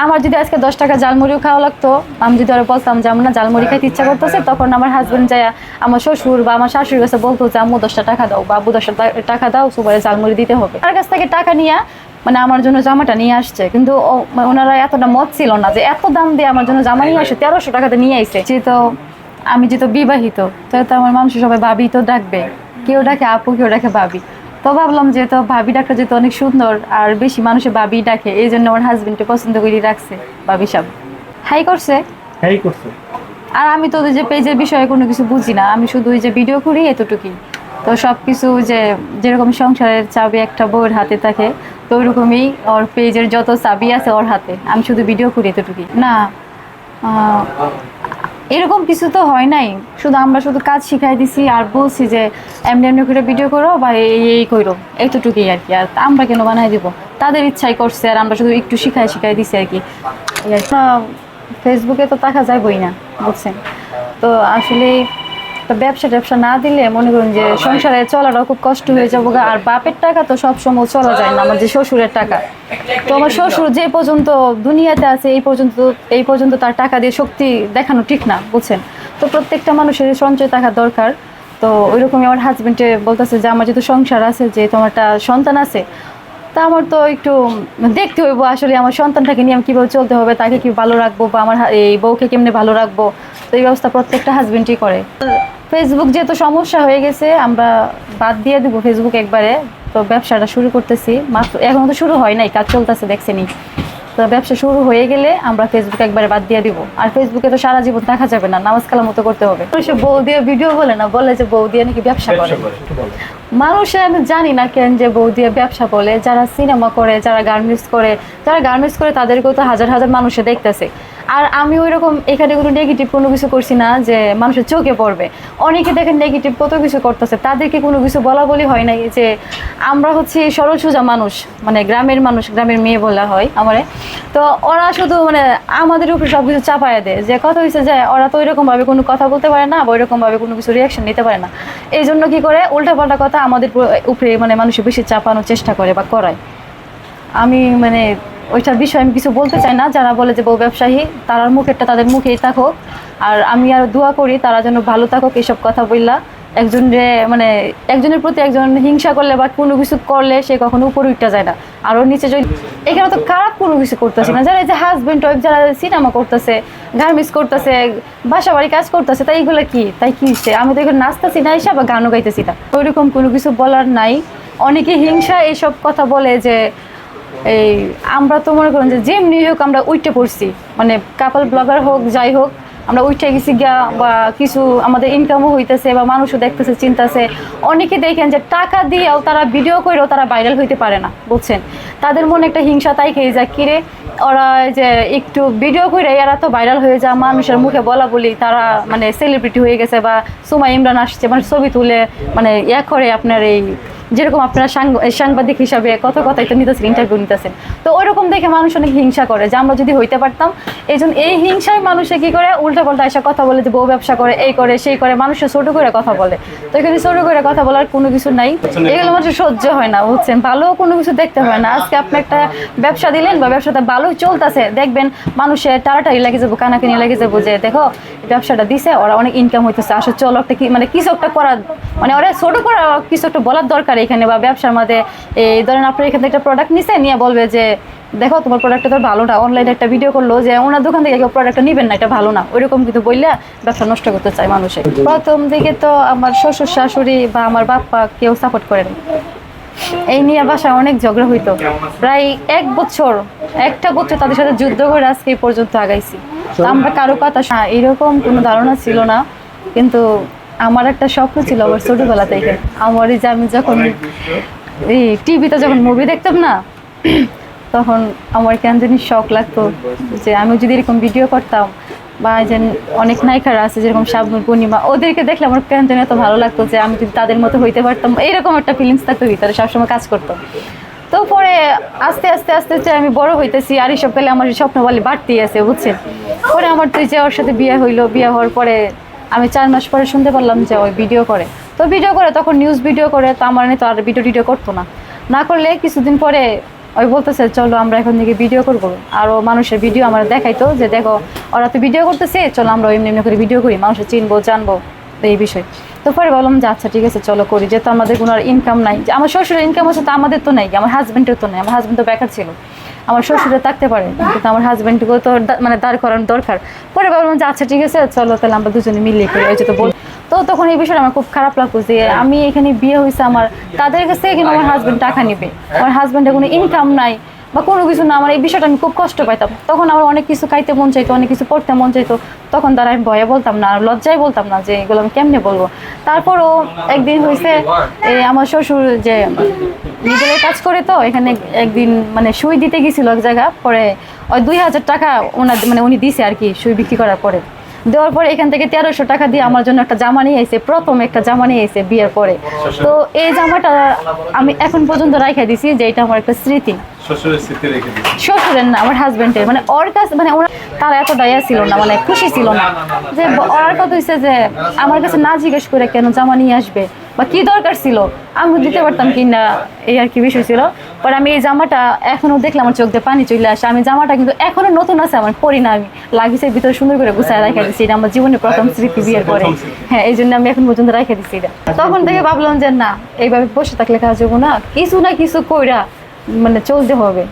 আমার যদি আজকে দশ টাকা জালমুড়িও খাওয়া লাগতো, আমি যদি ওরা বলতাম যে আমার না জালমুড়ি খাইতে ইচ্ছা করতেছে, তখন আমার হাজবেন্ড যায় আমার শ্বশুর বা আমার শাশুড়ির কাছে বলতো যে, আম্মু, দশটা টাকা দাও বা আব্বু দশটা টাকা দাও সুবারে জালমুড়ি দিতে হবে। তার কাছ থেকে টাকা নিয়ে মানে আমার জন্য জামাটা নিয়ে আসছে। কিন্তু মানে ওনারা এতটা মত ছিল না যে, এত দাম দিয়ে আমার জন্য জামা নিয়ে আসে, তেরোশো টাকাতে নিয়ে আইছে। যেহেতু আমি যেহেতু বিবাহিত, তো আমার মানুষ সবাই ভাবি তো ডাকবে। কেউ ডাকে, আপু, কেউ ডাকে ভাবি। তো ভাবলাম যে তো ভাবি ডাকটা যেহেতু অনেক সুন্দর আর বেশি মানুষে ভাবি ডাকে এই জন্য আমার হাজবেন্ডকে পছন্দ করে রাখছে ভাবি সব হাই করছে? হ্যাঁ করছে। আর আমি তো যে পেজের বিষয়ে কোনো কিছু বুঝি না আমি শুধু ওই যে ভিডিও করি এতটুকুই। তো সব কিছু যে যেরকম সংসারের চাবি একটা বউয়ের হাতে থাকে তো ওইরকমই ওর পেজের যত চাবি আছে ওর হাতে আমি শুধু ভিডিও করি এতটুকুই। না এরকম কিছু তো হয় নাই। শুধু আমরা শুধু কাজ শিখাই দিছি আর বলছি যে, এমনি এমনি করে ভিডিও করো বা এই এই করো। এতটুকুই আর কি। আর আমরা কেন বানাই দিব? তাদের ইচ্ছাই করছে আর আমরা শুধু একটু শিখাই শিখাই দিছি আর কি। ফেসবুকে তো টাকা যাইবই না, বুঝছেন? তো আসলে একটা ব্যবসা ট্যাবসা না দিলে মনে করুন যে সংসারে চলাটাও খুব কষ্ট হয়ে যাব। আর বাপের টাকা তো সবসময় চলা যায় না আমার যে শ্বশুরের টাকা। তো আমার শ্বশুর যে পর্যন্ত দুনিয়াতে আছে এই পর্যন্ত এই পর্যন্ত তার টাকা দিয়ে শক্তি দেখানো ঠিক না বুঝছেন? তো প্রত্যেকটা মানুষের সঞ্চয় টাকা দরকার। তো ওইরকমই আমার হাজবেন্ডে বলতেছে যে আমার যেহেতু সংসার আছে যে তোমার একটা সন্তান আছে তা আমার তো একটু দেখতে হইব আসলে আমার সন্তানটাকে নিয়ে আমি কীভাবে চলতে হবে তাকে কি ভালো রাখব বা আমার এই বউকে কেমনে ভালো রাখব? তো এই ব্যবস্থা প্রত্যেকটা হাজবেন্ডই করে। ফেসবুক যেহেতু সমস্যা হয়ে গেছে আমরা বাদ দিয়ে দিব ফেসবুক একবারে। তো ব্যবসাটা শুরু করতেছি। মাত্র এখন তো শুরু হয় নাই কাজ চলতেছে দেখছেনি তো ব্যবসা শুরু হয়ে গেলে আমরা ফেসবুক একবারে বাদ দিয়ে দিব। আর ফেসবুকে তো সারা জীবন দেখা যাবে না নামাজ কালাম মতো করতে হবে। সে বউ দিয়ে ভিডিও বলে না বলে যে বউ দিয়ে নাকি ব্যবসা করে। মানুষে আমি জানি না কেন যে বউ দিয়ে ব্যবসা বলে। যারা সিনেমা করে যারা গার্মেন্টস করে যারা গার্মেন্টস করে তাদেরকেও তো হাজার হাজার মানুষে দেখতেছে। আর আমি ওই রকম এখানে কোনো নেগেটিভ কোনো কিছু করছি না যে মানুষের চোখে পড়বে। অনেকে দেখেন নেগেটিভ কত কিছু করতেছে, তাদেরকে কোনো কিছু বলা বলি হয় নাই যে আমরা হচ্ছে সরল সোজা মানুষ মানে গ্রামের মানুষ, গ্রামের মেয়ে বলা হয় আমারে। তো ওরা শুধু মানে আমাদের উপরে সব কিছু চাপায় দেয়। যে কথা হয়েছে যে ওরা তো ওইরকমভাবে কোনো কথা বলতে পারে না বা ওইরকমভাবে কোনো কিছু রিয়াকশন নিতে পারে না। এই জন্য কী করে? উল্টাপাল্টা কথা আমাদের উপরে মানে মানুষের বেশি চাপানোর চেষ্টা করে বা করায়। আমি মানে ওইটার বিষয়ে আমি কিছু বলতে চাই না। যারা বলে যে বউ ব্যবসায়ী, তারার মুখেরটা তাদের মুখেই থাকুক। আর আমি আর দোয়া করি, তারা যেন ভালো থাকুক, এইসব কথা বললা একজন যে মানে একজনের প্রতি একজন হিংসা করলে বা কোনো কিছু করলে সে কখনো উপরে উঠতে যায় না। আর ওর নিচে যদি এখানে তো খারাপ কোনো কিছু করতেছে না। যারা যে হাজবেন্ড ওয়াইফ যারা সিনেমা করতেছে গার্মেন্টস করতেছে বাসা বাড়ি কাজ করতেছে তাই এগুলো কি? তাই কি হচ্ছে? আমি তো এখানে নাচতেছি না, এসব বা গানও গাইতেছি না। ওইরকম কোনো কিছু বলার নাই। অনেকে হিংসা এইসব কথা বলে যে এই, আমরা তো মনে করেন যে যেমনি হোক আমরা উইটে পড়ছি। মানে কাপল ব্লগার হোক, যাই হোক, আমরা উঠে গেছি গিয়া বা কিছু আমাদের ইনকামও হইতেছে বা মানুষও দেখতেছে, চিন্তাছে। অনেকে দেখেন যে টাকা দিয়েও তারা ভিডিও করেও তারা ভাইরাল হইতে পারে না, বুঝছেন? তাদের মনে একটা হিংসা তাই খেয়ে যায় কিরে ওরা যে একটু ভিডিও করে এরা তো ভাইরাল হয়ে যায়, মানুষের মুখে বলা বলি তারা মানে সেলিব্রিটি হয়ে গেছে বা সুমা ইমরান আসছে মানে ছবি তুলে মানে ইয়া করে আপনার এই যেরকম আপনারা সাংবাদিক হিসাবে কত কথাই তো নিতেছেন ইন্টারভিউ নিতেছেন। তো ওইরকম দেখে মানুষ অনেক হিংসা করে যে আমরা যদি হইতে পারতাম, এই জন্য এই হিংসায় মানুষে কি করে? উল্টা পাল্টা এসে কথা বলে যে বউ ব্যবসা করে, এই করে, সেই করে মানুষের ছোট করে কথা বলে। তো এখানে ছোট করে কথা বলার কোনো কিছু নাই। এগুলো মানুষের সহ্য হয় না, বুঝছেন? ভালো কোনো কিছু দেখতে হয় না। আজকে আপনি একটা ব্যবসা দিলেন বা ব্যবসাটা ভালো চলতেছে, দেখবেন মানুষের টারাটারি লাগে যাব, কানাকানি লেগে যাব যে, দেখো ব্যবসাটা দিছে, ওরা অনেক ইনকাম হইতেছে আসলে চলো একটা কি মানে কিছু একটা করার মানে ওরা ছোট করা কিছু একটা বলার দরকার। এখানে বা ব্যবসার মধ্যে এই ধরেন আপনার এখান থেকে একটা প্রোডাক্ট নিছে নিয়ে বলবে যে দেখো তোমার প্রোডাক্টটা তো ভালো না অনলাইনে একটা ভিডিও করল যে ওনার দোকান থেকে কেউ প্রোডাক্টটা নিবেন না এটা ভালো না। ওইরকম কিন্তু বললে ব্যবসা নষ্ট করতে চায় মানুষে। প্রথম দিকে তো আমার শ্বশুর শাশুড়ি বা আমার বাপ্পা কেউ সাপোর্ট করেন এই নিয়ে বাসায় অনেক ঝগড়া হইতো। প্রায় এক বছর একটা বছর তাদের সাথে যুদ্ধ করে আজকে এই পর্যন্ত আগাইছি। আমরা কারও কথা এরকম কোনো ধারণা ছিল না। কিন্তু আমার একটা স্বপ্ন ছিল আমার ছোটবেলা থেকে। আমার এই যে আমি যখন এই টিভিতে যখন মুভি দেখতাম না, তখন আমার কেন জানি শখ লাগতো যে আমি যদি এরকম ভিডিও করতাম বা যে অনেক নায়িকারা আছে যেরকম শাবনুর, পূর্ণিমা, ওদেরকে দেখলে আমার কেন জানি এত ভালো লাগতো যে আমি যদি তাদের মতো হইতে পারতাম। এইরকম একটা ফিলিংস থাকতো ভিতরে, সবসময় কাজ করতো। তো পরে আস্তে আস্তে আস্তে আস্তে আমি বড় হইতেছি আর এইসব পেলে আমার স্বপ্ন বলে বাড়তেই আছে, বুঝছেন? পরে আমার তুই যে ওর সাথে বিয়ে হইল, বিয়ে হওয়ার পরে আমি চার মাস পরে শুনতে পারলাম যে ওই ভিডিও করে। তো ভিডিও করে, তখন নিউজ ভিডিও করে, তো আমার তো আর ভিডিও টিডিও করতো না। না করলে কিছুদিন পরে ওই বলতেছে, চলো আমরা এখন থেকে ভিডিও করব। আরও মানুষের ভিডিও আমরা দেখাইতো যে, দেখো, ওরা তো ভিডিও করতেছে, চলো আমরা এমনি এমনি করে ভিডিও করি। মানুষের চিনবো, জানব। তো এই বিষয়। তো পরে বললাম যে আচ্ছা ঠিক আছে, চলো করি। যেহেতু আমাদের কোনো আর ইনকাম নাই। যে আমার শ্বশুরের ইনকাম আছে তো আমাদের তো নাই, আমার হাজব্যান্ডের তো নাই, আমার হাজব্যান্ড তো বেকার ছিল। আমার শ্বশুরে থাকতে পারে, কিন্তু আমার হাজব্যান্ডকেও তো মানে দাঁড় করানো দরকার। পরে ভাবলাম যে আচ্ছা ঠিক আছে, চলো তাহলে আমরা দুজনে মিলিয়ে করি, ওই যে তো বল। তো তখন এই বিষয়টা আমার খুব খারাপ লাগতো যে আমি এখানে বিয়ে হয়েছে আমার, তাদের কাছ থেকে কিন্তু আমার হাজব্যান্ড টাকা নিবে। আমার হাজব্যান্ডের কোনো ইনকাম নাই। বা কোনো কিছু না, আমার এই বিষয়টা আমি খুব কষ্ট পাইতাম। তখন আমার অনেক কিছু খাইতে মন চাইতো, অনেক কিছু পড়তে মন চাইতো। তখন তারা আমি ভয়ে বলতাম না, আর লজ্জায় বলতাম না যে এগুলো আমি কেমনে বলব। তারপরও একদিন হয়েছে এই আমার শ্বশুর যে নিজের কাজ করে তো, এখানে একদিন মানে সুই দিতে গেছিল এক জায়গা, পরে ওই দুই হাজার টাকা ওনার মানে উনি দিছে আর কি সুই বিক্রি করার পরে। দেওয়ার পরে এখান থেকে তেরোশো টাকা দিয়ে আমার জন্য একটা জামা নিয়ে এসে প্রথম একটা জামা নিয়ে এসে বিয়ের পরে। তো এই জামাটা আমি এখন পর্যন্ত রাইখা দিছি যে এটা আমার একটা স্মৃতি। শ্বশুরের না আমার হাজবেন্ডের মানে ওর কাছে মানে ওরা তারা এত দয়া ছিল না মানে খুশি ছিল না। যে ওর কথা যে আমার কাছে না জিজ্ঞেস করে কেন জামা নিয়ে আসবে বা কি দরকার ছিল? আমি দিতে পারতাম কি না এই আর কি বিষয় ছিল। পরে আমি এই জামাটা এখনও দেখলে আমার চোখ দিয়ে পানি চলে আসে। আমি জামাটা কিন্তু এখনও নতুন আছে আমার পরি না আমি। লাগিয়েছে ভিতরে সুন্দর করে গুছায় রেখে দিচ্ছি এটা আমার জীবনের প্রথম স্মৃতি বিয়ের পরে। হ্যাঁ এই জন্য আমি এখন পর্যন্ত রেখে দিচ্ছি এটা। তখন থেকে ভাবলাম যে না এইভাবে বসে থাকলে কাজ হব না। কিছু না কিছু কইরা মানে চলতে হবে।